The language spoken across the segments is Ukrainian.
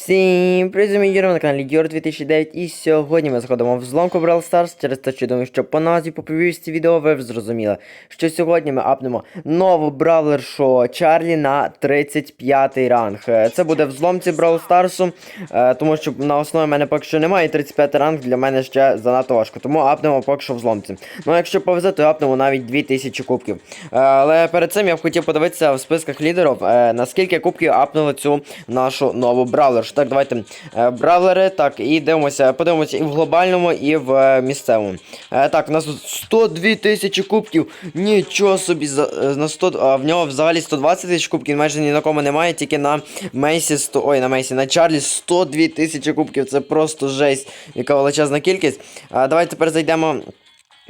Всім привіт, Юра на каналі Юр 2009 і сьогодні ми заходимо в зломку Brawl Stars через те, що думаю, що по назві по повісті відео ви зрозуміли, що сьогодні ми апнемо нову бравлершу Чарлі на 35 ранг. Е, Це буде в зломці Brawl Stars, е, тому що на основі мене поки що немає, і 35 ранг для мене ще занадто важко, тому апнемо поки що в зломці. Ну, якщо повезе, то апнемо навіть 2000 кубків. Е, Але перед цим я б хотів подивитися в списках лідерів, наскільки кубків апнули цю нашу нову бравлершу. Так, давайте е, бравлери, так, і дивимося, подивимося і в глобальному, і в е, місцевому. Е, Так, у нас тут 102 тисячі кубків. Нічого собі, на 100, а в нього взагалі 120 тисяч кубків, майже ні на кому немає, тільки на Мейсі 100, ой, на Мейсі, на Чарлі 102 тисячі кубків. Це просто жесть, яка величезна кількість. Давайте тепер зайдемо.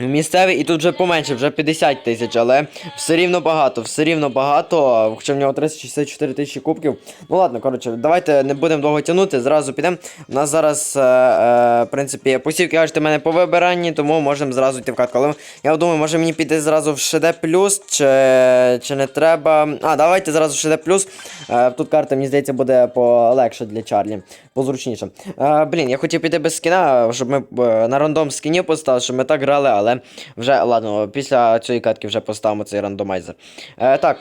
Місцевий і тут вже поменше, вже 50 тисяч, але все рівно багато, все рівно багато, хоча в нього 364 тисячі кубків. Ну ладно, коротше, давайте не будемо довго тягнути, зразу підемо. У нас зараз, е, е, в принципі, посівки кажете, в мене по вибиранні, тому можемо зразу йти в катку. Але я думаю, може мені піти зразу в ШД плюс, чи, чи не треба. А, давайте зразу в ШД плюс. Е, тут карта, мені здається, буде полегше для Чарлі, позручніше. Блін, я хотів піти без скіна, щоб ми на рандом скінів поставили, щоб ми так грали, але вже ладно, після цієї катки вже поставимо цей рандомайзер. Е, так.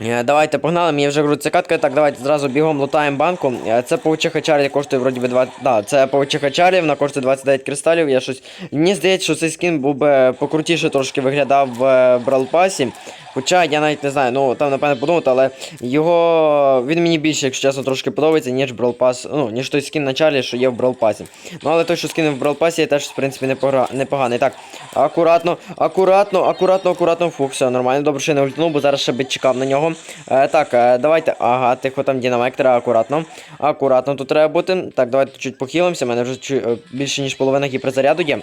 Е, Давайте погнали, мені вже грудь катка. Так, давайте зразу бігом лутаємо банку. Е, Це паучиха Чарлі коштує вроді би 20. Да, це паучиха Чарлі, вона коштує 29 кристалів. Я щось. Мені здається, що цей скін був би покрутіше трошки виглядав в е, Брал Пасі. Хоча я навіть не знаю, ну там напевно подумати, але його він мені більше, якщо чесно, трошки подобається, ніж Брал Пас, ну, ніж той скін на Чарлі, що є в Брал Пасі. Ну але той, що скін в Брал Пасі, теж, в принципі, непогра... непоганий. Так, акуратно, акуратно, акуратно, акуратно. Фух, все нормально, добре, що я не ультнув, бо зараз ще би чекав на нього. Е, так, е, давайте. Ага, тихо там динамек, треба акуратно. Акуратно тут треба бути. Так, давайте чуть похилимося. У мене вже чу... е, більше, ніж половина гіперзаряду є.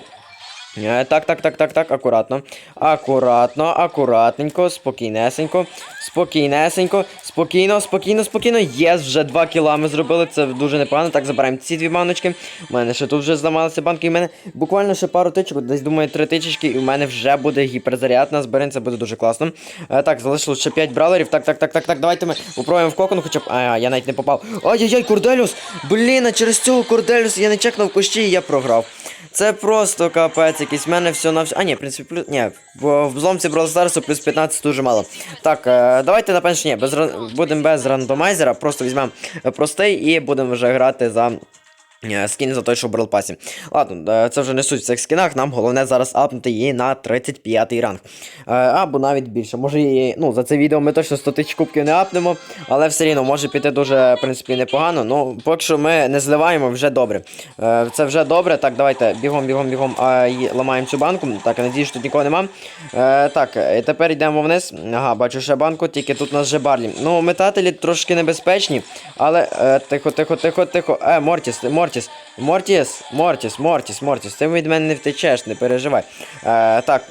Так, так, так, так, так, акуратно. Акуратно, акуратненько, спокійнесенько, спокійнесенько, спокійно, спокійно, спокійно. Єс, вже 2 кіла ми зробили, це дуже непогано. Так, забираємо ці дві баночки. У мене ще тут вже зламалися банки, в мене буквально ще пару тичок, десь думаю, три тичечки, і в мене вже буде гіперзаряд на зберень, це буде дуже класно. Е, так, залишилось ще 5 бравлерів. Так, так, так, так, так, давайте ми попробуємо в кокон, хоча б. А, я навіть не попав. Ай-яй-яй, Корделюс! Блін, а через цього Корделюс я не чекнув кущі і я програв. Це просто капець якийсь. В мене все на все. А, ні, в принципі, плюс. Ні, в, зломці Brawl Stars плюс 15 дуже мало. Так, е, давайте напевно, ні, без, будемо без рандомайзера, просто візьмемо е, простий і будемо вже грати за. Е, Скін за той, що в Brawl Пасі. Ладно, е, це вже не суть в цих скінах. Нам головне зараз апнути її на 35 ранг. Е, Або навіть більше. Може її, ну, за це відео ми точно 100 тисяч кубків не апнемо, але все рівно може піти дуже, в принципі, непогано. Ну, поки що ми не зливаємо, вже добре. Це вже добре. Так, давайте бігом, бігом, бігом ламаємо цю банку. Так, надіюсь, що тут нікого нема. Так, і тепер йдемо вниз. Ага, бачу ще банку, тільки тут у нас вже барлі. Ну, метателі трошки небезпечні, але тихо, тихо, тихо, тихо. Е, Мортіс, Мортіс, Мортіс, Мортіс, Мортіс, Мортіс. Ти від мене не втечеш, не переживай. Е, Так.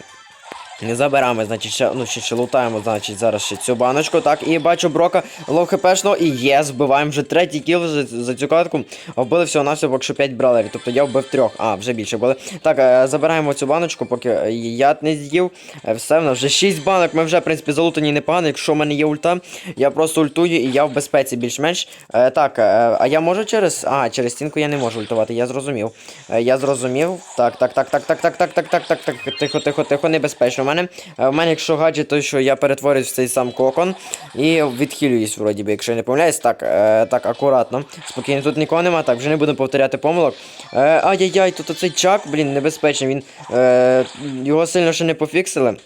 Не забираємо, значить, ще, ну, ще, ще лутаємо, значить, зараз ще цю баночку. Так, і бачу Брока хпшного, і є, збиваємо вже третій кіл за, за цю катку. Вбили всього на всього, поки що 5 бралерів. Тобто я вбив трьох. А, вже більше були. Так, е, забираємо цю баночку, поки я не з'їв. Е, Все, в нас вже 6 банок. Ми вже, в принципі, залутані непогано. Якщо в мене є ульта, я просто ультую і я в безпеці більш-менш. Е, так, е, а я можу через. А, через стінку я не можу ультувати, я зрозумів. Е, я зрозумів. Так, так, так, так, так, так, так, так, так, так, так, тихо, тихо, тихо, небезпечно. Мене, В мене, якщо гаджет, то що я перетворююсь в цей сам кокон і відхилююсь, вроді би, якщо я не помиляюсь. Так, е, так, акуратно. Спокійно, тут нікого нема. Так, вже не будемо повторяти помилок. Е, ай-яй-яй, тут оцей чак, блін, небезпечний. Він е, його сильно ще не пофіксили.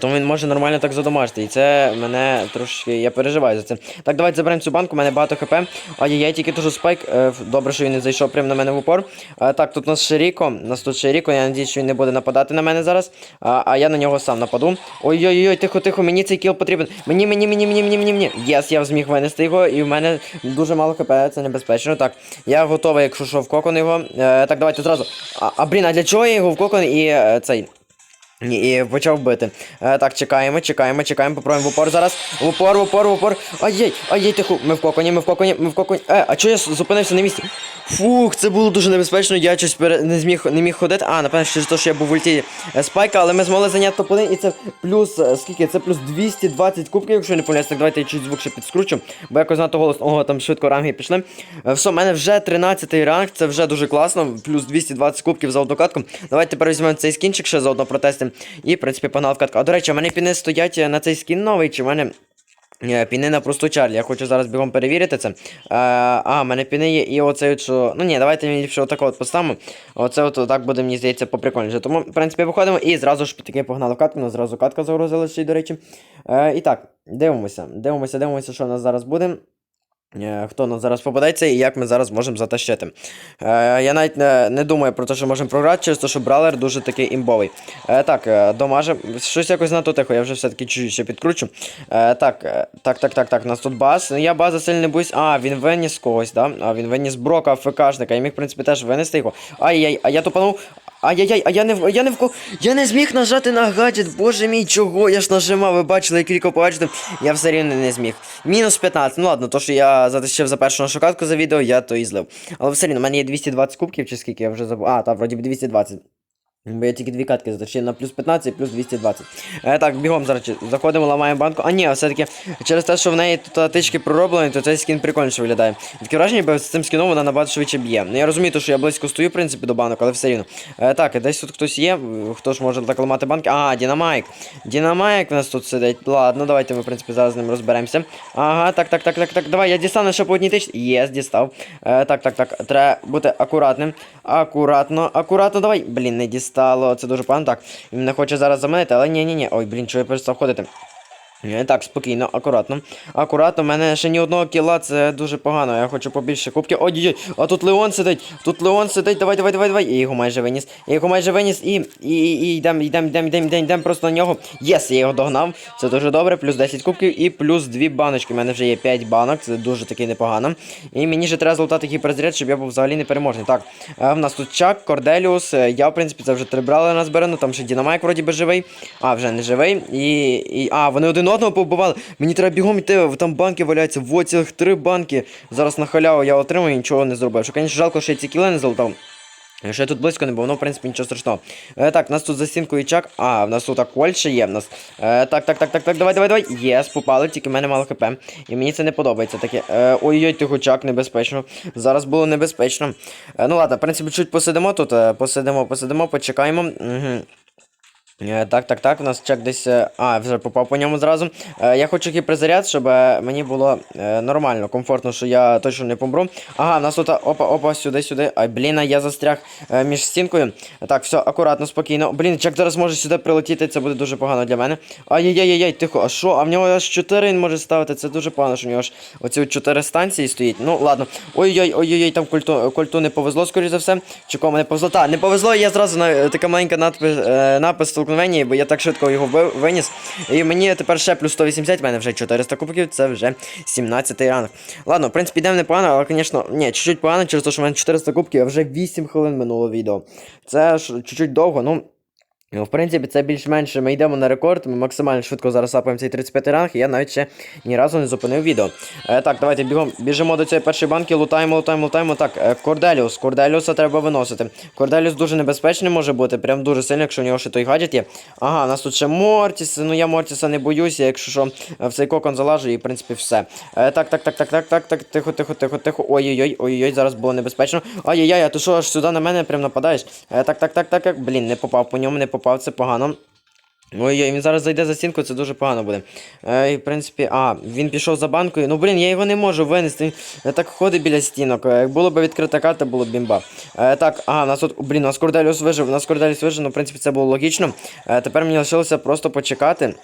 Тому він може нормально так задомажити. І це мене трошки. Я переживаю за це. Так, давайте заберемо цю банку, у мене багато хп. Ай-яй-яй, тільки дуже спайк. Е, добре, що він не зайшов прямо на мене в упор. Е, так, тут у нас Шеріко. У нас тут Шеріко, я надіюсь, що він не буде нападати на мене зараз. А, а я на нього сам нападу. Ой-ой-ой, тихо, тихо, мені цей кіл потрібен. Мені, мені, мені, мені, мені, мені, мені. Єс, я зміг винести його, і в мене дуже мало хп, це небезпечно. Так, я готовий, якщо що, в кокон його. Е, так, давайте зразу. А, блін, а для чого я його в кокон і е, цей. Ні, і почав бити. Е, так, чекаємо, чекаємо, чекаємо, попробуємо в упор зараз. В упор, в упор, в упор. Ай-яй, ай-яй, тихо. Ми в коконі, ми в коконі, ми в коконі. Е, а чого я зупинився на місці? Фух, це було дуже небезпечно, я щось пере... не зміг не міг ходити. А, напевно, через те, що я був в ульті е, спайка, але ми змогли зайняти топ-1, і це плюс, е, скільки? Це плюс 220 кубків, якщо не помиляюсь. Так, давайте я чуть звук ще підскручу, бо якось знато голос, ого, там швидко ранги пішли. Е, Все, в мене вже 13-й ранг, це вже дуже класно, плюс 220 кубків за одну. Давайте тепер візьмемо цей скінчик ще заодно протестимо. І, в принципі, погнали в катку. А до речі, у мене піни стоять е, на цей скін новий, чи в мене. Е, Піни на просту Чарлі. Я хочу зараз бігом перевірити це. Е, а, в мене піни є і оце, от, що. Ну ні, давайте мені ліпше отако от поставимо. Оце от так буде, мені здається, поприкольніше. Тому, в принципі, виходимо і зразу ж таки погнали в катку. У зразу катка загрузилася, до речі. Е, і так, дивимося. Дивимося, дивимося, що у нас зараз буде. Е, Хто нас зараз попадеться і як ми зараз можемо затащити. Е, я навіть не, думаю про те, що можемо програти, через те, що бралер дуже такий імбовий. Е, так, домаже. Щось якось надто тихо, я вже все-таки чуть-чуть ще підкручу. Так, так, так, так, так, у нас тут баз. Ну я база сильно не боюсь. А, він виніс когось, да? А, він виніс брока ФКшника. Я міг, в принципі, теж винести його. Ай-яй, а я тупанув. Ай-яй-яй, а я не в- я не в. Я не зміг нажати на гаджет, боже мій, чого? Я ж нажимав, ви бачили, я кілька побачите. Я все рівно не зміг. Мінус 15. Ну ладно, то що я затащив за першу нашу катку за відео, я то і злив. Але все рівно, у мене є 220 кубків, чи скільки я вже забув. А, так, вроді б 220. Бо я тільки дві катки затащив на плюс 15 і плюс 220. Е, так, бігом зараз заходимо, ламаємо банку. А ні, все-таки через те, що в неї тут тички пророблені, то цей скін прикольніше виглядає. Таке враження, бо з цим скіном вона набагато швидше б'є. Ну я розумію, то, що я близько стою, в принципі, до банок, але все рівно. Е, так, десь тут хтось є, хто ж може так ламати банки. А, Дінамайк. Дінамайк у нас тут сидить. Ладно, давайте ми, в принципі, зараз з ним розберемося. Ага, так, так, так, так, так. Давай, я дістану ще по одній тичці. Єс, дістав. Е, так, так, так. Треба бути акуратним. Акуратно, акуратно, давай. Блін, не дістало. Це дуже погано. Так. Він не хоче зараз заманити, але ні, ні, ні. Ой, блін, що я перестав ходити. Е, Так, спокійно, акуратно. Акуратно, в мене ще ні одного кіла, це дуже погано. Я хочу побільше кубків. Ой-ой-ой, а тут Леон сидить. Тут Леон сидить. Давай, давай, давай, давай. Я його майже виніс. Я його майже виніс і. І, і, і йдем, йдем, йдем, йдем, йдем, йдем просто на нього. Єс, я його догнав. Це дуже добре. Плюс 10 кубків і плюс 2 баночки. У мене вже є 5 банок, це дуже таки непогано. І мені ще треба злутати гіперзаряд, щоб я був взагалі непереможний. Так, е, в нас тут Чак, Корделіус. е, Я, в принципі, це вже три брали на збирану. Там ще Дінамайк вроді би живий. А, вже не живий. І. і а, вони один одного побивали. Мені треба бігом йти, там банки валяються. Во цілих три банки. Зараз на халяву я отримаю і нічого не зробив. Що, звісно, жалко, що я ці кіли не залутав. Я тут близько не був, ну, в принципі, нічого страшного. Е, так, у нас тут за стінкою чак. А, в нас тут Коль ще є в нас. Е, так, так, так, так, так, давай, давай, давай. Єс, попали, тільки в мене мало хп. І мені це не подобається таке. Е, ой-ой, тихо, чак, небезпечно. Зараз було небезпечно. Е, ну ладно, в принципі, чуть посидимо тут. е, Посидимо, посидимо, почекаємо. Угу. Е, Так, так, так, у нас чек десь. е, А, вже попав по ньому зразу. Е, Я хочу гіперзаряд, щоб е, мені було нормально, комфортно, що я точно не помру. Ага, у нас тут опа, опа, сюди, сюди. Ай, блін, я застряг між стінкою. Так, все, акуратно, спокійно. Блін, чек зараз може сюди прилетіти, це буде дуже погано для мене. Ай-яй-яй-яй, тихо, а що? А в нього аж 4 він може ставити. Це дуже погано, що в нього ж оці 4 станції стоїть. Ну, ладно. Ой-ой, ой-ой, там кольту не повезло, скоріш за все. Чи кому не повезло? Та, не повезло, я зразу така маленька надпис, напис столкновення, бо я так швидко його виніс. І мені тепер ще плюс 180, в мене вже 400 кубків, це вже 17 ранг. Ладно, в принципі, йдемо непогано, але, звісно, ні, чуть-чуть погано, через те, що в мене 400 кубків, а вже 8 хвилин минуло відео. Це чуть-чуть довго, ну. Ну, в принципі, це більш-менш ми йдемо на рекорд, ми максимально швидко зараз сапаємо цей 35 ранг, і я навіть ще ні разу не зупинив відео. Е, так, давайте бігом, біжимо до цієї першої банки, лутаємо, лутаємо, лутаємо. Так, е, Корделіус, Корделіуса треба виносити. Корделіус дуже небезпечний може бути, прям дуже сильно, якщо у нього ще той гаджет є. Ага, нас тут ще Мортіс, ну я Мортіса не боюся, якщо що, е, в цей кокон залажу і, в принципі, все. Е, так, так, так, так, так, так, так, тихо, тихо, тихо, тихо. Ой-ой-ой, ой-ой, зараз було небезпечно. Ай-яй-яй, а ти що, аж сюди на мене прям нападаєш? Е, так, так, так, так, так, блін, не попав по ньому, не попав, це погано. Ой-ой, він зараз зайде за стінку, це дуже погано буде. Е, в принципі, а, він пішов за банкою. Ну, блін, я його не можу винести. Він так ходить біля стінок. Е, Як було б відкрита карта, було б бімба. Е, так, ага, нас тут, блін, нас Корделіус вижив, нас Корделіус вижив, ну, в принципі, це було логічно. Е, тепер мені лишилося просто почекати.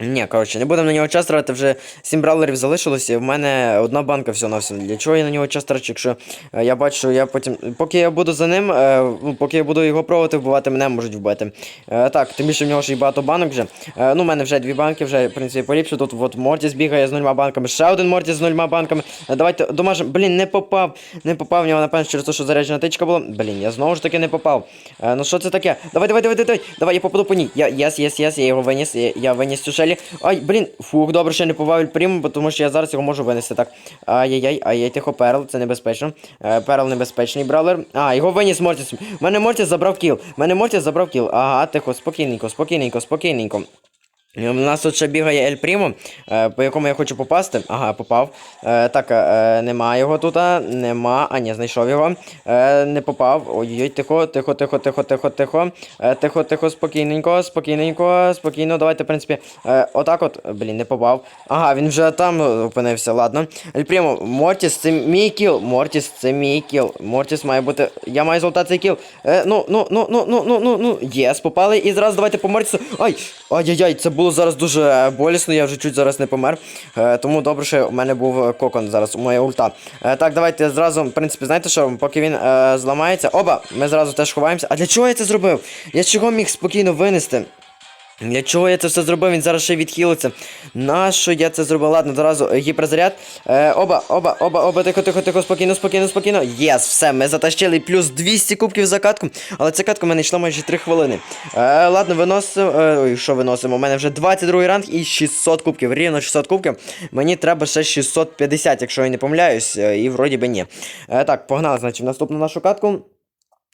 Ні, коротше, не будемо на нього час тратити, вже 7 бравлерів залишилося, і в мене одна банка всього на все. Для чого я на нього час трачу, якщо е, я бачу, що я потім. Поки я буду за ним, е, ну, поки я буду його пробувати вбивати, мене можуть вбити. Е, так, тим більше в нього ж і багато банок вже. Ну, в мене вже дві банки, вже, в принципі, поліпше. Тут от Мортіс бігає з нульма банками, ще один Мортіс з нульма банками. Давайте домажемо. Блін, не попав. Не попав в нього, напевно, через те, що заряджена тичка була. Блін, я знову ж таки не попав. Ну що це таке? Давай, давай, давай, давай. Давай, я попаду по ній. Я, єс, єс, єс, я його виніс. Я, я виніс цю Шелі. Ай, блін, фух, добре, що я не повавіль прийму, тому що я зараз його можу винести. Так. Ай-яй-яй, ай-яй, тихо, Перл, це небезпечно. Е, Перл небезпечний бралер. А, його виніс Мортіс. Мене Мортіс забрав кіл. Мене Мортіс забрав кіл. Ага, тихо, спокійненько, спокійненько, спокійненько. У нас тут ще бігає Ель Прімо, е, по якому я хочу попасти. Ага, попав. Е, так, е, нема його тут. Нема. А, ні, знайшов його. Не попав. Ой-ой, тихо, тихо, тихо, тихо, тихо, тихо. Тихо, тихо, спокійненько, спокійненько, спокійно. Давайте, в принципі, отак от. Блін, не попав. Ага, він вже там опинився, ладно. Ель Прімо, Мортіс, це мій кіл. Мортіс, це мій кіл. Мортіс має бути. Я маю золота цей кіл. Ну, ну, ну, ну, ну, ну, ну, ну. Єс, попали. І зразу давайте по Мортісу. Ай! Ай-яй-яй, це було зараз дуже болісно, я вже чуть зараз не помер. Е, тому добре, що у мене був кокон зараз, моя ульта. Е, так, давайте зразу, в принципі, знаєте що, поки він е, зламається. Оба, ми зразу теж ховаємося. А для чого я це зробив? Я чого міг спокійно винести? Для чого я це все зробив? Він зараз ще відхилиться. Нащо я це зробив? Ладно, зразу е, гіперзаряд. Е, оба, оба, оба, оба, тихо, тихо, тихо, спокійно, спокійно, спокійно. Єс, все, ми затащили плюс 200 кубків за катку. Але ця катка в мене йшла майже 3 хвилини. Е, ладно, виносимо. Е, що виносимо? У мене вже 22 ранг і 600 кубків. Рівно 600 кубків. Мені треба ще 650, якщо я не помиляюсь. е, І вроді би ні. Е, так, погнали, значить, наступну нашу катку.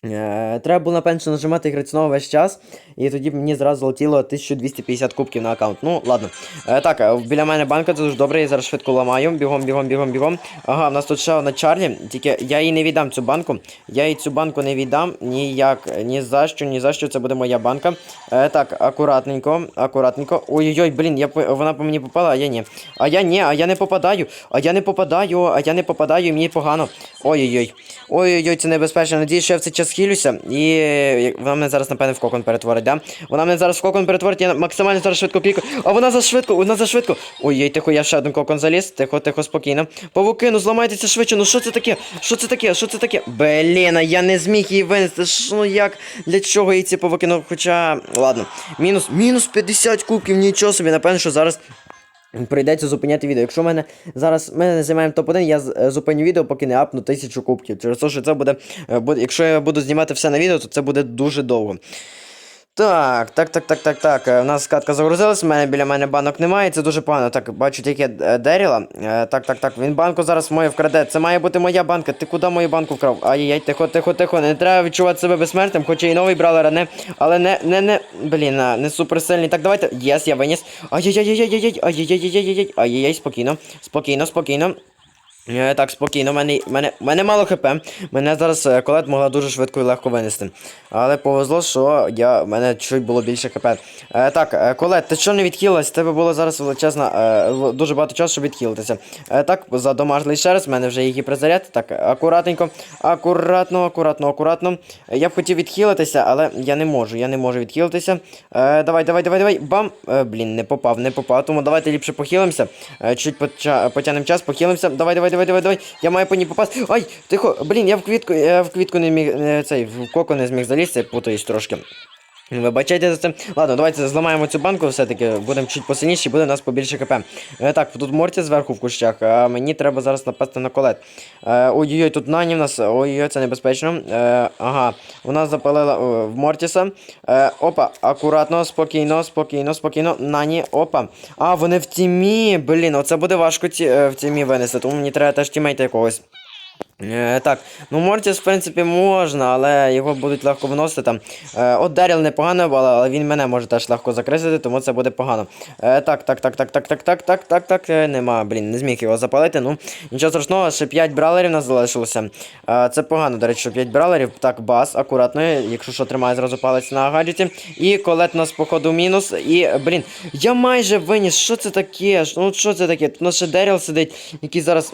Е, Треба було напевно нажимати знову весь час, і тоді мені зразу летіло 1250 кубків на аккаунт. Ну, ладно. Е, так, е, біля мене банка, це дуже добре, я зараз швидко ламаю. Бігом, бігом, бігом, бігом. Ага, в нас тут ще одна Чарлі, тільки я їй не віддам цю банку. Я їй цю банку не віддам ніяк, ні за що, ні за що, це буде моя банка. Так, акуратненько, акуратненько. Ой-ой-ой, блін, я, вона по мені попала, а я ні. А я ні, а я не попадаю. А я не попадаю, а я не попадаю, мені погано. Ой-ой-ой. Ой-ой-ой, це небезпечно. Надіюсь, що я в цей час хилюся. І е, вона мене зараз, напевне, в кокон перетворить, да? Вона мене зараз в кокон перетворить, я максимально зараз швидко клікаю. А вона за швидко, вона за швидко. Ой-ой, тихо, я ще один кокон заліз. Тихо, тихо, спокійно. Павуки, ну зламайтеся швидше. Ну що це таке? Що це таке? Що це таке? Блін, я не зміг її винести. Що, ну як? Для чого їй ці павуки? Ну, хоча. Ладно. Мінус, мінус 50 кубків, нічого собі, напевно, що зараз. Прийдеться зупиняти відео. Якщо в мене зараз ми не займаємо топ-1, я е, зупиню відео, поки не апну тисячу кубків. Через те, що це буде, е. Якщо я буду знімати все на відео, то це буде дуже довго. Так, так, так, так, так, так. е, У нас катка загрузилась, в мене біля мене банок немає, це дуже погано. Так, бачу тільки е, Деріла. Е, Так, так, так. Він банку зараз мою вкраде. Це має бути моя банка. Ти куди мою банку вкрав? Ай-яй, тихо, тихо, тихо. Не треба відчувати себе безсмертним, хоча і новий бралер, а не. Але не, не, не. Блін, не суперсильний. Так, давайте. Єс, я виніс. Ай-яй-яй-яй-яй-яй, ай-яй-яй-яй-яй, ай-яй-яй, спокійно, спокійно, спокійно. Е, Так, спокійно, мене, мене, мене мало хп. Мене зараз е, колет могла дуже швидко і легко винести. Але повезло, що я, в мене чуть було більше хп. Е, так, е, колет, ти що не відхилилась? Тебе було зараз величезна, е, дуже багато часу, щоб відхилитися. Е, так, задомажили ще раз, в мене вже є гіперзаряд. Так, акуратненько, акуратно, акуратно, акуратно. Я б хотів відхилитися, але я не можу, я не можу відхилитися. Е, давай, давай, давай, давай. Бам! Е, блін, не попав, не попав. Тому давайте ліпше похилимося. Е, чуть поча- потягнемо час, похилимося. Давай, давай, давай, давай, давай. Я маю по ній попасти. Ай, тихо, блін, я в квітку, я в квітку не міг. е, цей, в коко не зміг залізти, путаюсь трошки. Вибачайте за це. Ладно, давайте зламаємо цю банку, все-таки будемо чуть посильніші, буде у нас побільше КП. Е, так, тут Морті зверху в кущах, а мені треба зараз напасти на колет. Е, ой-ой-ой, тут нані в нас. Ой-ой, це небезпечно. Е, ага, вона запалила в Мортіса. Е, опа, акуратно, спокійно, спокійно, спокійно. Нані, опа. А, вони в тімі. Блін, оце буде важко в тімі винести, тому мені треба теж тімейта якогось. Е, так, ну Мортіс, в принципі, можна, але його будуть легко виносити там. Е, от Деріл непогано, але, він мене може теж легко закрисити, тому це буде погано. Е, так, так, так, так, так, так, так, так, так, так, е, нема, блін, не зміг його запалити. Ну, нічого страшного, ще 5 бралерів нас залишилося. Е, це погано, до речі, що 5 бралерів. Так, бас, акуратно, якщо що, тримає зразу палець на гаджеті. І колет у нас, походу, мінус. І, блін, я майже виніс, що це таке? Ну, що це таке? Тут у нас ще Деріл сидить, який зараз.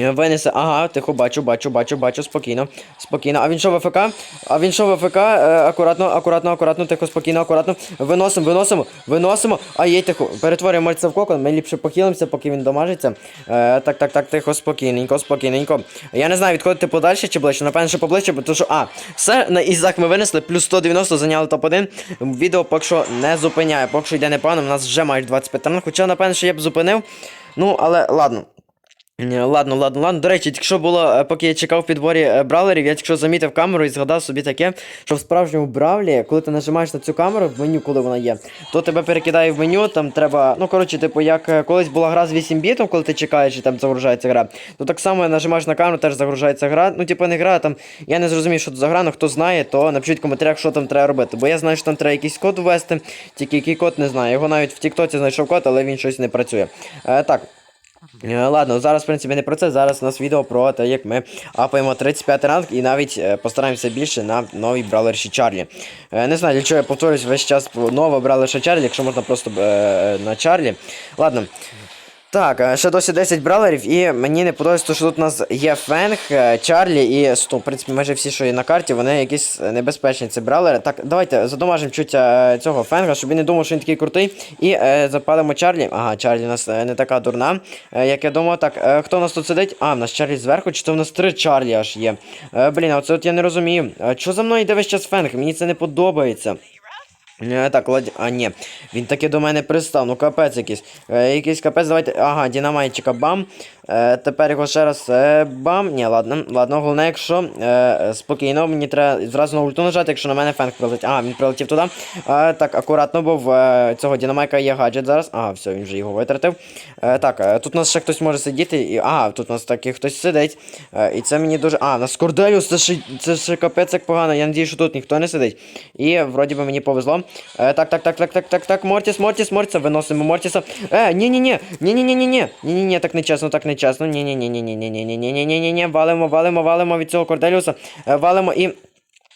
Е, Винесе, ага, тихо, бачу, бачу, бачу, бачу, спокійно, спокійно. А він що в АФК? А він що в АФК? Е, акуратно, акуратно, акуратно, тихо, спокійно, акуратно. Виносимо, виносимо, виносимо. А є тихо. Перетворюємо мальця в кокон, ми ліпше похилимося, поки він домажиться. Е, так, так, так, тихо, спокійненько, спокійненько. Я не знаю, відходити подальше чи ближче, напевно, що поближче, бо то що. А, все, на Ізак ми винесли, плюс 190 зайняли топ-1. Відео поки що не зупиняє, поки що йде непогано, у нас вже майже 25 ранг, хоча, напевно, що я б зупинив. Ну, але ладно. Ні, Ладно, ладно, ладно. До речі, тільки що було, е, поки я чекав в підборі е, бравлерів, я тільки що замітив камеру і згадав собі таке, що в справжньому бравлі, коли ти нажимаєш на цю камеру в меню, коли вона є, то тебе перекидає в меню, там треба. Ну, коротше, типу, як е, колись була гра з 8 бітом, коли ти чекаєш і там загружається гра, то так само нажимаєш на камеру, теж загружається гра. Ну, типу, не гра, там. Я не зрозумів, що це за гра, але хто знає, то напишіть в коментарях, що там треба робити. Бо я знаю, що там треба якийсь код ввести, тільки який код не знаю. Його навіть в Тіктоці знайшов код, але він щось не працює. Е, так. Е, Ладно, зараз, в принципі, не про це. Зараз у нас відео про те, як ми апаємо 35 ранг і навіть е, постараємося більше на новій Бралерші Чарлі. Не знаю, для чого я повторюсь весь час про Бралерша Чарлі, якщо можна просто е, на Чарлі. Ладно. Так, е, ще досі 10 бравлерів, і мені не подобається, що тут у нас є Фенг, е, Чарлі і Сту. В принципі, майже всі, що є на карті, вони якісь небезпечні ці бравлери. Так, давайте задомажемо чуть е, цього Фенга, щоб він не думав, що він такий крутий. І е, запалимо Чарлі. Ага, Чарлі у нас не така дурна. Як я думав, так, е, хто у нас тут сидить? А, в нас Чарлі зверху, чи це у нас три Чарлі аж є. Е, блін, а оце от я не розумію. Що за мною йде весь час Фенг? Мені це не подобається. Е, Так, лад... А, ні. Він таки до мене пристав. Ну капець якийсь. Е, якийсь капець, давайте. Ага, динамайчика бам. Тепер його ще раз е, бам. Ні, ладно, ладно, головне, якщо е, спокійно, мені треба зразу на ульту нажати, якщо на мене фенк прилетить. А, він прилетів туди. Е, так, акуратно, бо в е, цього Дінамайка є гаджет зараз. А, все, він вже його витратив. Е, так, е, тут у нас ще хтось може сидіти. І, а, тут у нас таки хтось сидить. Е, і це мені дуже. А, на Скорделюс, це ще, це ще капець як погано. Я надію, що тут ніхто не сидить. І вроді би мені повезло. Е, так, так, так, так, так, так, так, Мортіс, Мортіс, Мортіса, виносимо Мортіса. Е, ні-ні-ні, ні-ні-ні-ні-ні, ні-ні-ні, так не чесно, так не чесно. Ні, ні, ні, ні, ні, ні, ні, ні, ні, ні, ні, ні, ні, валимо, валимо, валимо від цього Корделіуса. Валимо і.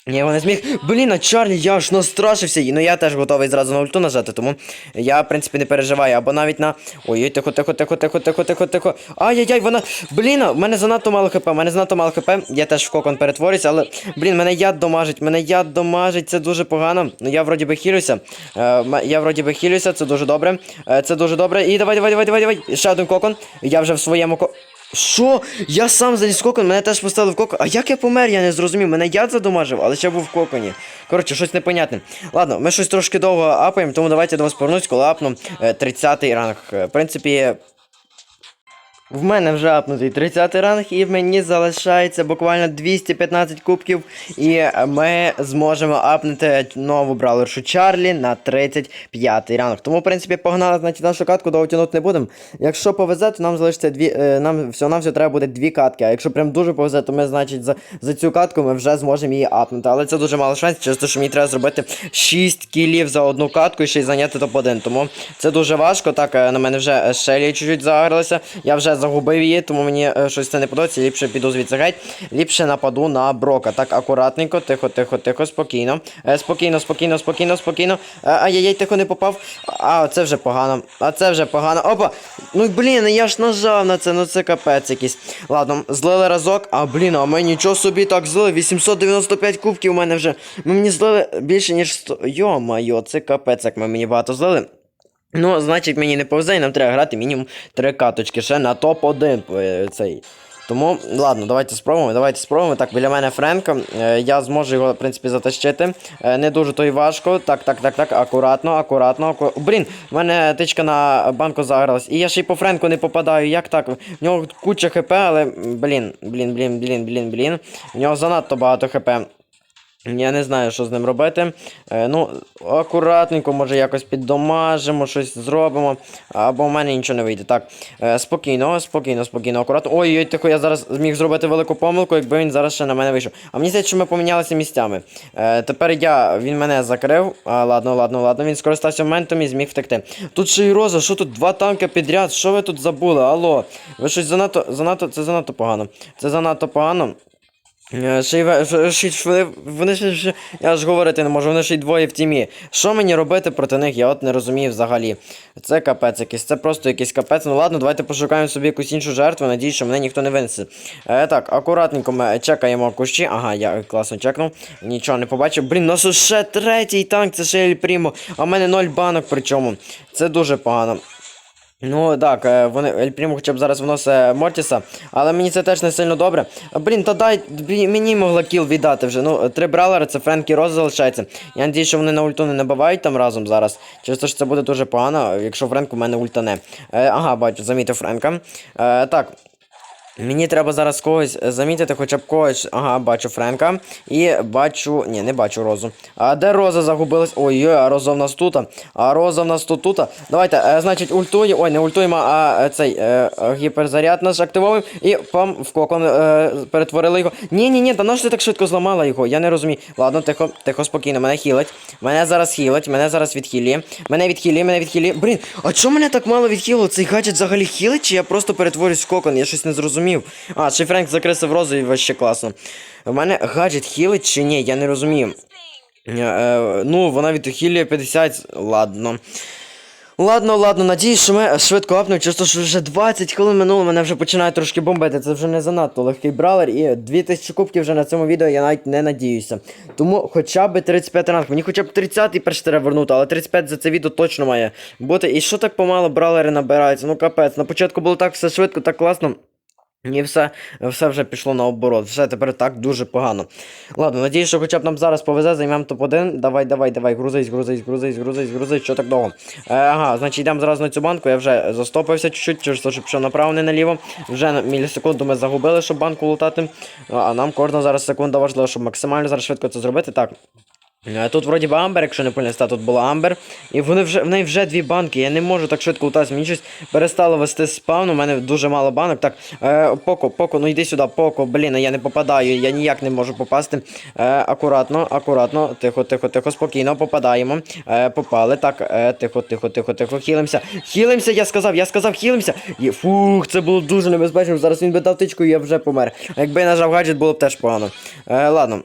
Я його зміг. Блін, а Чарлі, я аж настрашився. І, Ну я теж готовий зразу на ульту нажати, тому я, в принципі, не переживаю. Або навіть на. Ой, тихо, тихо, тихо, тихо, тихо, тихо, тихо. Ай-яй-яй, вона. Блін, в мене занадто мало хп, в мене занадто мало хп. Я теж в кокон перетворююся, але. Блін, мене яд домажить, мене яд домажить, це дуже погано. Ну я вроді би хілюся. Е, я вроді би хілюся, це дуже добре. Е, це дуже добре. І давай, давай, давай, давай, давай. Ще один кокон. Я вже в своєму ко. Що? Я сам заліз в кокон, мене теж поставили в кокон. А як я помер, я не зрозумів. Мене яд задомажив, але ще був в коконі. Коротше, щось непонятне. Ладно, ми щось трошки довго апаємо, тому давайте до вас повернусь, коли апну е, 30-й ранг. Е, В принципі. В мене вже апнутий 30 ранг, і в мені залишається буквально 215 кубків, і ми зможемо апнути нову бравлершу Чарлі на 35 ранг. Тому, в принципі, погнали значить, нашу катку, довго тягнути не будемо. Якщо повезе, то нам залишиться дві. е, нам всього нам все треба буде дві катки. А якщо прям дуже повезе, то ми, значить, за, за цю катку ми вже зможемо її апнути. Але це дуже мало шансів, через те, що мені треба зробити 6 кілів за одну катку і ще й зайняти топ-1. Тому це дуже важко. Так, е, на мене вже Шелі чуть-чуть загралися. Я вже загубив її, тому мені е, щось це не подобається. Ліпше піду звідси геть. Ліпше нападу на Брока. Так, акуратненько, тихо, тихо, тихо, спокійно. Е, спокійно, спокійно, спокійно, спокійно. Е, ай-яй-яй, тихо не попав. А, це вже погано. А це вже погано. Опа! Ну блін, я ж нажав на це, ну це капець якийсь. Ладно, злили разок. А блін, а ми нічого собі так злили. 895 кубків у мене вже. Ми мені злили більше, ніж 100. Йо-майо, це капець, як ми мені багато злили. Ну, значить, мені не повезе, і нам треба грати мінімум 3 каточки ще на топ-1 е, цей. Тому, ладно, давайте спробуємо, давайте спробуємо. Так, біля мене Френко. Е, я зможу його, в принципі, затащити. Е, не дуже то й важко. Так, так, так, так, акуратно, акуратно. Аку... Блін, в мене тичка на банку загралась. І я ще й по Френку не попадаю. Як так? В нього куча хп, але. Блін, блін, блін, блін, блін, блін. В нього занадто багато хп. Я не знаю, що з ним робити. Е, ну, акуратненько, може якось піддомажимо, щось зробимо. Або в мене нічого не вийде. Так, е, спокійно, спокійно, спокійно, акуратно. Ой-ой, тихо, я зараз зміг зробити велику помилку, якби він зараз ще на мене вийшов. А мені здається, що ми помінялися місцями. Е, тепер я, він мене закрив. А, ладно, ладно, ладно, він скористався моментом і зміг втекти. Тут ще й роза, що тут два танки підряд? Що ви тут забули? Алло? Ви щось занадто, занадто, це занадто погано. Це занадто погано. Е, Ще й вони ще, я ж говорити не можу, вони ще й двоє в тімі. Що мені робити проти них? Я от не розумію взагалі. Це капець якийсь, це просто якийсь капець. Ну ладно, давайте пошукаємо собі якусь іншу жертву. Надіюсь, що мене ніхто не винесе. Е, так, акуратненько ми чекаємо кущі. Ага, я класно чекнув. Нічого не побачив. Блін, у нас ще третій танк, це ще Прімо. А в мене ноль банок причому. Це дуже погано. Ну так, е, вони Ель хоча б зараз вносить Мортіса, але мені це теж не сильно добре. Блін, та дай мені могла кіл віддати вже. Ну, три бралери, це Френк і Роз залишається. Я надію, що вони на ульту не набивають там разом зараз. Через ж це буде дуже погано, якщо Френк у мене ультане. Е, ага, бачу, замітив Френка. Е, так. Мені треба зараз когось е, замітити, хоча б когось. Ага, бачу Френка. І бачу. Ні, не бачу Розу. А де Роза загубилась? Ой-ой, а Роза в нас тут. А Роза в нас тут тут. Давайте, е, значить, ультуємо. Ой, не ультуємо, а е, цей е, гіперзаряд наш активовуємо. І пам в кокон е, перетворили його. Ні, ні, ні, та нащо ти так швидко зламала його? Я не розумію. Ладно, тихо, тихо, спокійно, мене хілить. Мене зараз хілить, мене зараз відхилює. Мене відхилює, мене відхилює. Блін, а чому мене так мало відхилило? Цей гаджет взагалі хілить, чи я просто перетворюсь в кокон? Я щось не зрозумів. А, чи Френк закрився в розу і вообще класно. У мене гаджет хілить чи ні, я не розумію. Е, е, ну, вона відхилює 50, ладно. Ладно, ладно, надіюсь, що ми швидко апнемо, те, що вже 20 хвилин минуло, мене вже починає трошки бомбити. Це вже не занадто легкий бравлер, і 2000 кубків вже на цьому відео я навіть не надіюся. Тому хоча б 35 ранг, мені хоча б 30 перш треба вернути, але 35 за це відео точно має бути. І що так помало бравлери набираються? Ну капець, на початку було так все швидко, так класно. І все, все вже пішло наоборот. Все тепер так дуже погано. Ладно, надіюсь, що хоча б нам зараз повезе, займемо топ-1. Давай, давай, давай, грузись, грузись, грузись, грузись, грузись, що так довго. Е, ага, значить йдемо зразу на цю банку. Я вже застопився чуть-чуть, те, що направо, не наліво. Вже на мілісекунду ми загубили, щоб банку лутати. А нам кожна зараз секунда важлива, щоб максимально зараз швидко це зробити. Так. Е, Тут вроді би Амбер, якщо не помиляюсь, тут була Амбер. І вони вже, в неї вже дві банки. Я не можу так швидко лутатися. Мені щось перестало вести спавн, у мене дуже мало банок. Так, е, Поко, Поко, ну йди сюди, Поко, блін, я не попадаю, я ніяк не можу попасти. Е, акуратно, акуратно, тихо, тихо, тихо, спокійно, попадаємо. Е, попали. Так, е, тихо, тихо, тихо, тихо, хілимося. Хілимося, я сказав, я сказав, хілимося. І, фух, це було дуже небезпечно. Зараз він би дав тичку і я вже помер. Якби я нажав гаджет, було б теж погано. Е, ладно.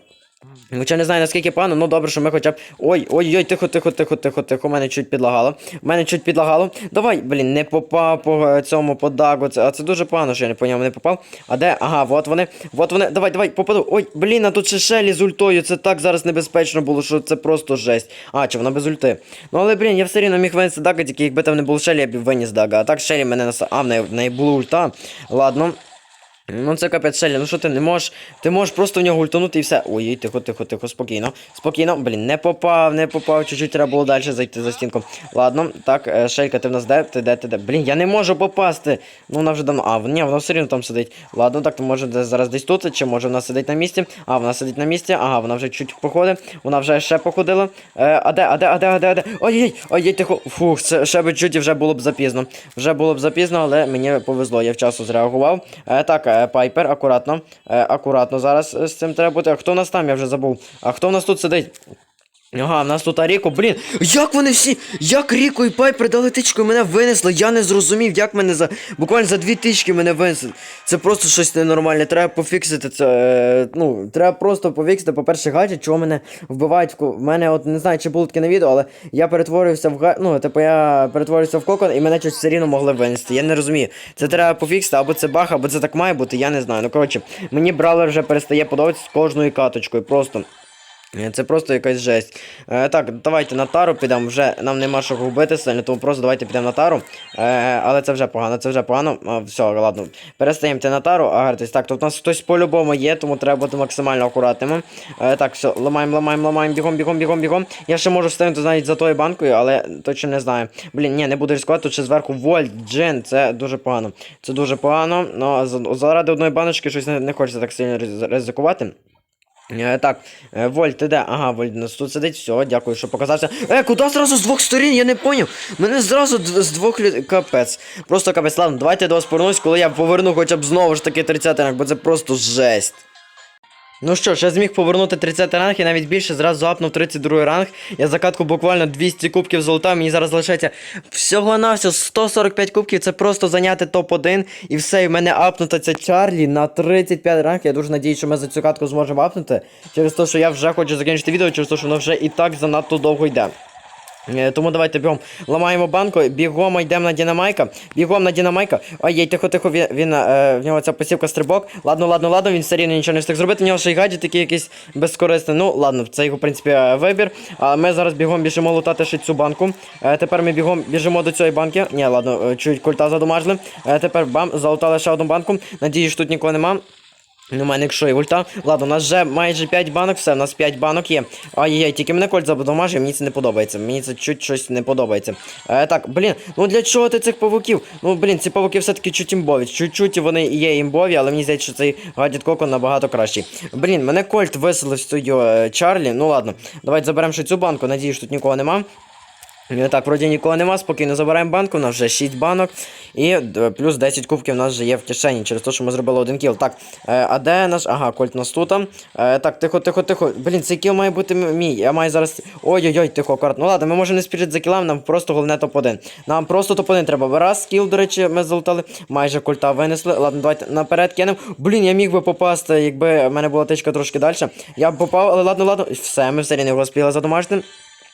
Хоча не знаю наскільки погано, ну добре, що ми хоча б. Ой, ой, ой, тихо, тихо, тихо, тихо, тихо. Мене чуть підлагало. Мене чуть підлагало. Давай, блін, не попав по цьому по дагу. Це, а це дуже погано, що я не по ньому не попав. А де? Ага, от вони. От вони. Давай, давай, попаду. Ой, блін, а тут ще Шелі з ультою. Це так зараз небезпечно було, що це просто жесть. А, чи вона без ульти. Ну але, блін, я все рівно міг винести дага, тільки якби там не було Шелі, я б виніс дага. А так Шелі мене нас. А, в неї, в неї була ульта. Ладно. Ну це капець Шелі, ну що ти не можеш? Ти можеш просто в нього ультанути і все. Ой, тихо, тихо, тихо, спокійно. Спокійно, блін, не попав, не попав, чуть-чуть треба було далі зайти за стінку. Ладно, так, е, Шелька, ти в нас де? Ти де, ти де? Блін, я не можу попасти. Ну вона вже давно. А, ні, вона все рівно там сидить. Ладно, так, то може зараз десь тут, чи може вона сидить на місці? А, вона сидить на місці, ага, вона вже чуть походить, вона вже ще походила. Е, а де, а де, а де, а де, а де? Ой-ой, ой, тихо. Фух, це ще би чуть і вже було б запізно. Вже було б запізно, але мені повезло, я вчасно зреагував. Е, так, е, Пайпер, акуратно. Е, акуратно зараз е, з цим треба бути. А хто в нас там? Я вже забув. А хто в нас тут сидить? Ага, в нас тут Аріко, блін, як вони всі, як Ріко і Пайпер дали тичку і мене винесли, я не зрозумів, як мене за, буквально за дві тички мене винесли. Це просто щось ненормальне, треба пофіксити це, е, ну, треба просто пофіксити, по-перше, гаджет, чого мене вбивають, в мене, от, не знаю, чи було таке на відео, але я перетворився в га, ну, типу, я перетворився в кокон і мене щось все рівно могли винести, я не розумію. Це треба пофіксити, або це баг, або це так має бути, я не знаю. Ну, коротше, мені бравлер вже перестає подобатися з кожною каточкою, просто. Е, Це просто якась жесть. Е, так, давайте на тару підемо. Вже нам нема що губити сильно, тому просто давайте підемо на тару. Е, але це вже погано, це вже погано. А, все, ладно. Перестаємо на тару, агартись. Так, тут у нас хтось по-любому є, тому треба бути максимально акуратними. Е, так, все, ламаємо, ламаємо, ламаємо, бігом, бігом, бігом, бігом. Я ще можу встигнути навіть за тою банкою, але точно не знаю. Блін, ні, не буду ризикувати, тут ще зверху Вольт, Джин, це дуже погано. Це дуже погано. Ну, заради одної баночки щось не, не хочеться так сильно ризикувати. Е, так, е, Вольт, ти де? Ага, Вольт нас тут сидить, все, дякую, що показався. Е, куди зразу з двох сторін? Я не поняв. Мене зразу з двох людей. Капець. Просто капець. Ладно, давайте я до вас повернусь, коли я поверну хоча б знову ж таки 30 ранг, бо це просто жесть. Ну що ж, я зміг повернути 30 ранг і навіть більше зразу апнув 32 ранг. Я за катку буквально 200 кубків золота. Мені зараз лишається всього на всього 145 кубків. Це просто зайняти топ-1. І все, і в мене апнута ця Чарлі на 35 ранг. Я дуже надіюсь, що ми за цю катку зможемо апнути. Через те, що я вже хочу закінчити відео, через те, що воно вже і так занадто довго йде. Е, Тому давайте бігом ламаємо банку, бігом йдемо на Дінамайка, бігом на Дінамайка. Ой, єй, тихо, тихо, він, він е, в нього ця посівка стрибок. Ладно, ладно, ладно, він все рівно нічого не встиг зробити. У нього ще й гаджет такий якийсь безкорисний. Ну, ладно, це його, в принципі, е, вибір. А ми зараз бігом біжимо лутати ще цю банку. Тепер ми бігом біжимо до цієї банки. Ні, ладно, чуть культа задумажили. Тепер бам, залутали ще одну банку. Надіюсь, тут нікого нема. Ну, у мене якщо і ульта. Ладно, у нас вже майже 5 банок, все, у нас 5 банок є. Ай-яй, тільки мене кольт забудомажив, мені це не подобається. Мені це чуть щось не подобається. Е, так, блін, ну для чого ти цих павуків? Ну, блін, ці павуки все-таки чуть імбові. Чуть-чуть вони є імбові, але мені здається, що цей гадіт кокон набагато кращий. Блін, мене кольт виселив з цього е, Чарлі. Ну ладно, давайте заберемо ще цю банку. Надіюсь, тут нікого нема. Так, вроді нікого нема, спокійно забираємо банку, у нас вже 6 банок. І е, плюс 10 кубків у нас вже є в кишені, через те, що ми зробили один кіл. Так, е, а де наш. Ага, кольт нас тут. Е, так, тихо, тихо, тихо. Блін, цей кіл має бути мій. Я маю зараз. Ой-ой-ой, тихо, акуратно. Ну ладно, ми можемо не спішити за кілами, нам просто головне топ-1. Нам просто топ-1 треба. Раз, кіл, до речі, ми залутали. Майже кольта винесли. Ладно, давайте наперед кинемо. Блін, я міг би попасти, якби в мене була тичка трошки далі. Я б попав, але ладно, ладно. Все, ми все рівно його спіли задомажити.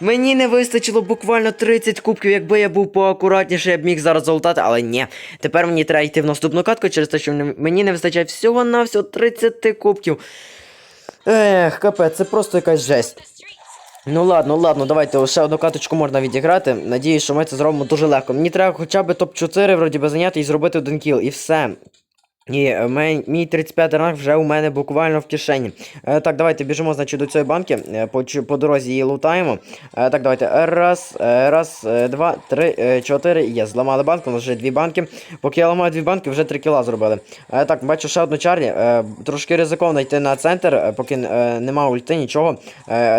Мені не вистачило буквально 30 кубків, якби я був поакуратніше, я б міг зараз залутати, але ні. Тепер мені треба йти в наступну катку через те, що мені- мені не вистачає всього-навсього 30 кубків. Ех, капець, це просто якась жесть. Ну ладно, ладно, давайте ще одну каточку можна відіграти. Надіюсь, що ми це зробимо дуже легко. Мені треба хоча б топ-4 вроді би зайняти і зробити один кіл, і все. І е, мій, мій 35 ранг вже у мене буквально в кишені. Е, так, давайте біжимо, значить, до цієї банки. Е, по, по дорозі її лутаємо. Так, давайте. Раз, раз, два, три, чотири. Є, зламали банку, у вже дві банки. Поки я ламаю дві банки, вже три кіла зробили. Так, бачу ще одну чарлі. Е, трошки ризиковано йти на центр, поки нема ульти, нічого.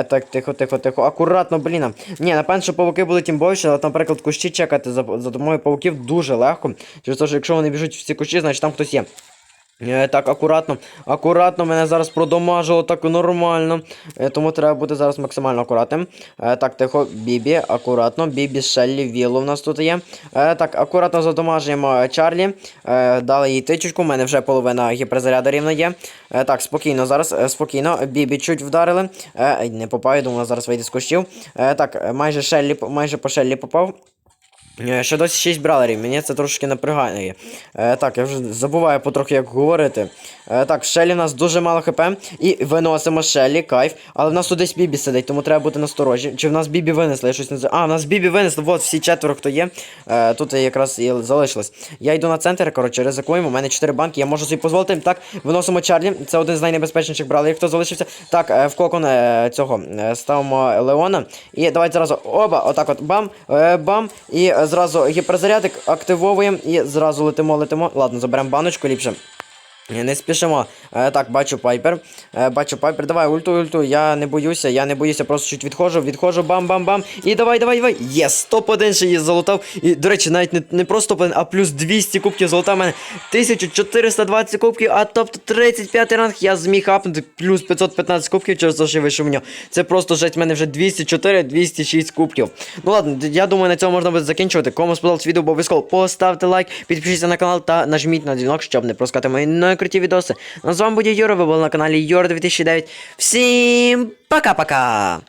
Так, тихо, тихо, тихо. Акуратно, блін. Ні, напевно, що павуки були тим більше, але, наприклад, кущі чекати за, за допомогою павуків дуже легко. Через те, що якщо вони біжуть в ці кущі, значить там хтось є. Е, Так, акуратно, акуратно, мене зараз продомажило так нормально. Е, Тому треба бути зараз максимально акуратним. Е, Так, тихо, Бібі, акуратно, Бібі, Шеллі, Вілло в нас тут є. Так, акуратно задомажуємо Чарлі. Дали їй тичечку, у мене вже половина гіперзаряду рівно є. Так, спокійно, зараз, спокійно. Бібі чуть вдарили. Не попав, я думаю, зараз вийде з кущів. Так, майже Шеллі, майже по Шеллі попав. Е, Ще досі 6 бралерів, мені це трошки напрягає. Е, так, я вже забуваю потрохи як говорити. Е, так, в Шелі в нас дуже мало хп. І виносимо Шелі, кайф. Але в нас тут десь Бібі сидить, тому треба бути насторожі. Чи в нас Бібі винесли? Я щось не. А, в нас Бібі винесли, от всі четверо, хто є. Е, тут якраз і залишилось. Я йду на центр, коротше, ризикуємо. У мене 4 банки, я можу собі дозволити. Так, виносимо Чарлі. Це один з найнебезпечніших бралерів, хто залишився. Так, е, в кокон е, цього е, ставимо Леона. І давайте зразу оба, отак от бам, е, бам. І е, зразу гіперзарядик активовуємо і зразу летимо, летимо. Ладно, заберемо баночку ліпше. Не спішимо. Е, так, бачу пайпер. Е, бачу пайпер. Давай, ульту, ульту. Я не боюся, я не боюся, просто чуть відходжу, відходжу, бам-бам-бам. І давай, давай, давай. Є, топ-1 ще її залутав. І, до речі, навіть не, не просто топ-1, а плюс 200 кубків залутав. У мене 1420 кубків, а тобто 35 ранг я зміг апнути плюс 515 кубків через те, що вийшов в нього. Це просто жесть, в мене вже 204, 206 кубків. Ну ладно, я думаю, на цьому можна буде закінчувати. Кому сподобалось відео, обов'язково поставте лайк, підпишіться на канал та нажміть на дзвінок, щоб не проскати мої найкруті відоси. Ну, з вами буде Юра, ви були на каналі Юра 2009. Всім пока-пока!